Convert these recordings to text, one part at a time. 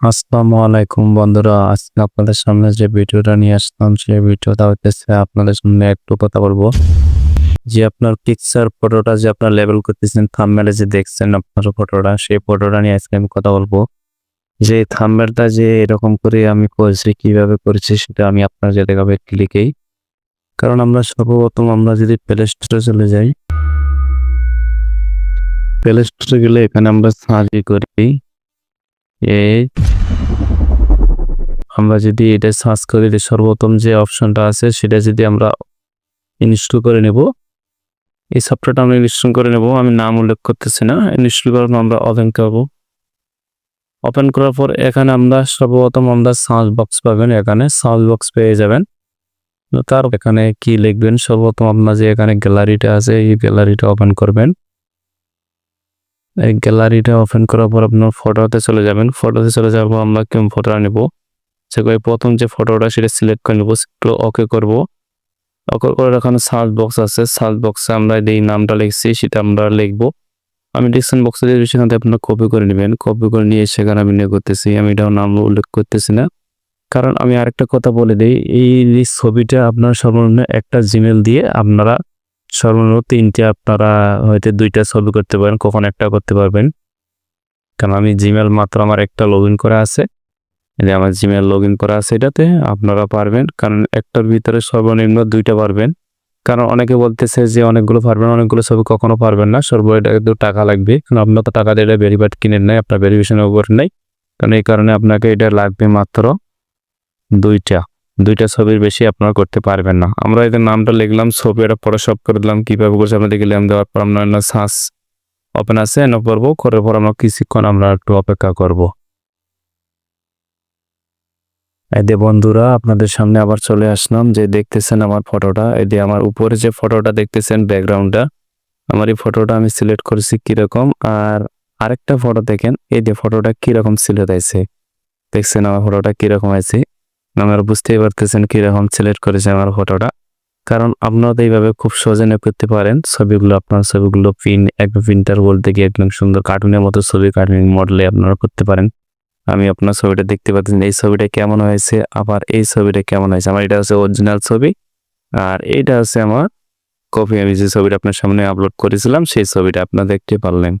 আসসালামু আলাইকুম বন্ধুরা, আজকে আপনাদের সামনে যে ভিডিওটা নিয়ে আসলাম, সেই ভিডিওটা হইতেছে আপনাদের সামনে একটু কথা বলব। যে আপনার পিকচার ফটোটা যে আপনার লেভেল করতেছেন থাম্বনেলে যে দেখছেন আপনার ফটোটা সেই ফটোটা নিয়ে আজকে আমি কথা বলব। যে থাম্বনেলটা যে এরকম করে আমি করেছি, কীভাবে করেছি, সেটা আমি আপনার যে দেখাবে ক্লিকেই কারণ আমরা সর্বপ্রথম আমরা যদি প্লে স্টোরে চলে যাই প্লে স্টোরে গেলে এখানে আমরা সার্চ করি। এই আমরা যদি এটা সার্চ করি সর্বপ্রথম যে অপশনটা আছে, সেটা যদি আমরা ইনস্টল করে নেব। এই সফটওয়্যারটা আমরা ইনস্টল করে নেব, আমি নাম উল্লেখ করতেছি না। ইনস্টল করার আমরা ওপেন করব। ওপেন করার পর এখানে আমরা সর্বপ্রথম আমরা সার্চ বক্স পাবেন এখানে। সার্চ বক্স পেয়ে যাবেন। তার এখানে কি লিখবেন? সর্বপ্রথম আপনার যে এখানে গ্যালারিটা আছে, এই গ্যালারিটা ওপেন করবেন। গ্যালারিটা ওপেন করার পর আপনার ফটোতে চলে যাবেন। ফটোতে চলে পর আমরা কেমন ফটোটা নেব? সেগুলো প্রথম যে ফটোটা সেটা সিলেক্ট করে নেব, একটু ওকে করব। ওকে করে এখানে সার্চ বক্স আছে। সার্চ বক্সে আমরা এই নামটা লিখছি সেটা আমরা লিখব। আমি ডিসক্রিপশন বক্সে দিয়ে সেখান আপনারা কপি করে নেবেন। কপি করে নিয়ে সেখানে আমি নিয়ে করতেছি। আমি এটাও নাম উল্লেখ করতেছি না। কারণ আমি আরেকটা কথা বলে দিই, এই ছবিটা আপনার সর্বনিম্ন একটা জিমেল দিয়ে আপনারা সর্বনিম্ন তিনটে আপনারা হয়তো দুইটা ছবি করতে পারেন, কখন একটা করতে পারবেন। কারণ আমি জিমেল মাত্র আমার একটা লগ করা আছে। যে আমার জিমেল লগ ইন করা আছে এটাতে আপনারা পারবেন, কারণ একটার ভিতরে সর্বনিম্ন দুইটা পারবেন। কারণ অনেকে বলতেছে যে অনেকগুলো পারবেন, অনেকগুলো ছবি কখনো পারবেন না সর্ব এটা কিন্তু টাকা লাগবে। কারণ আপনার তো টাকা দিয়ে এটা ভেরিফাইড কিনেন নাই, আপনার ভেরিফিকেশনের উপর নেই। কারণ এই কারণে আপনাকে এটা লাগবে মাত্র দুইটা। দুইটা ছবির বেশি আপনারা করতে পারবেন না। আমরা এদের নামটা লিখলাম, ছবি এটা পরে সব করে দিলাম, কীভাবে করছে আমরা দেখলাম দেওয়ার পর আমরা সার্চ ওপেন আছে, এনে করব করার পর আমরা কিছুক্ষণ আমরা একটু অপেক্ষা করব। যে বন্ধুরা, আপনাদের সামনে আবার চলে আসলাম, যে দেখতেছেন আমার ফটোটা। যে আমার উপরে যে ফটোটা দেখতেছেন, ব্যাকগ্রাউন্ডটা, আমার এই ফটোটা আমি সিলেক্ট করেছি কীরকম, আর আরেকটা ফটো দেখেন, এই যে ফটোটা কীরকম সিলেক্ট আছে দেখছেন আমার ফটোটা কীরকম আছে আপনারা বুঝতেই পারতেছেন কীরকম সিলেক্ট করেছে আমার ফটোটা। কারণ আপনারা এইভাবে খুব সহজে করতে পারেন। ছবিগুলো, আপনার ছবিগুলো পিন এক প্রিন্টার বলতে গিয়ে একদম সুন্দর কার্টুনের মতো ছবি কার্টুন মডেলে আপনারা করতে পারেন। আমি আপনার ছবিটা দেখতে পাচ্ছেন এই ছবিটা কেমন হয়েছে, আবার এই ছবিটা কেমন হয়েছে। আমার এটা হচ্ছে অরিজিনাল ছবি, আর এইটা হচ্ছে আমার কপি আমি যে ছবিটা আপনার সামনে আপলোড করেছিলাম, সেই ছবিটা আপনারা দেখতে পারলেন।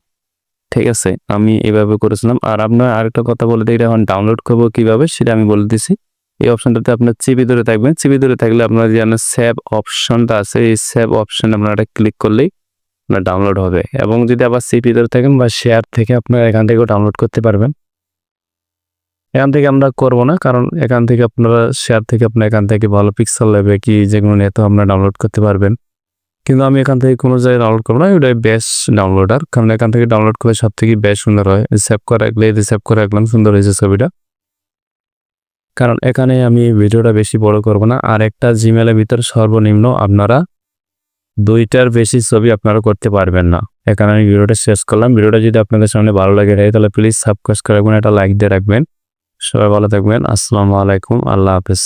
ঠিক আছে, আমি এভাবে করেছিলাম। আর আপনার আরেকটা কথা বলে দিই, এটা এখন ডাউনলোড করব কীভাবে, সেটা আমি বলে দিছি। এই অপশনটাতে আপনার চিবি ধরে থাকবেন। চিবি ধরে থাকলে আপনার যে সেভ অপশনটা আছে, এই সেভ অপশন আপনারা ক্লিক করলেই আপনার ডাউনলোড হবে। এবং যদি আবার সিপি ধরে থাকেন বা শেয়ার থেকে আপনারা এখান থেকেও ডাউনলোড করতে পারবেন। এখান থেকে আমরা করব না, কারণ এখান থেকে আপনারা শেয়ার থেকে আপনার এখান থেকে ভালো পিক্সেল নেবে কি যেগুলো নিয়ে আপনারা ডাউনলোড করতে পারবেন। কিন্তু আমি এখান থেকে কোনো জায়গায় ডাউনলোড করব না ওটাই বেস্ট ডাউনলোডার কারণ এখান থেকে ডাউনলোড করলে সব থেকে বেস্ট সুন্দর হয়। সেভ করে রাখলে সেভ করে রাখলাম, সুন্দর হয়েছে ছবিটা। কারণ এখানে আমি ভিডিওটা বেশি বড় করব না। আর একটা জিমেলের ভিতর সর্বনিম্ন আপনারা দুইটার বেশি ছবি আপনারা করতে পারবেন না। এখানে আমি ভিডিওটা শেষ করলাম। ভিডিওটা যদি আপনাদের সামনে ভালো লাগে থাকে, তাহলে প্লিজ সাবস্ক্রাইব করে রাখবেন, একটা লাইক দিয়ে রাখবেন। সবাই ভালো থাকবেন। আসসালামু আলাইকুম। আল্লাহ হাফেজ।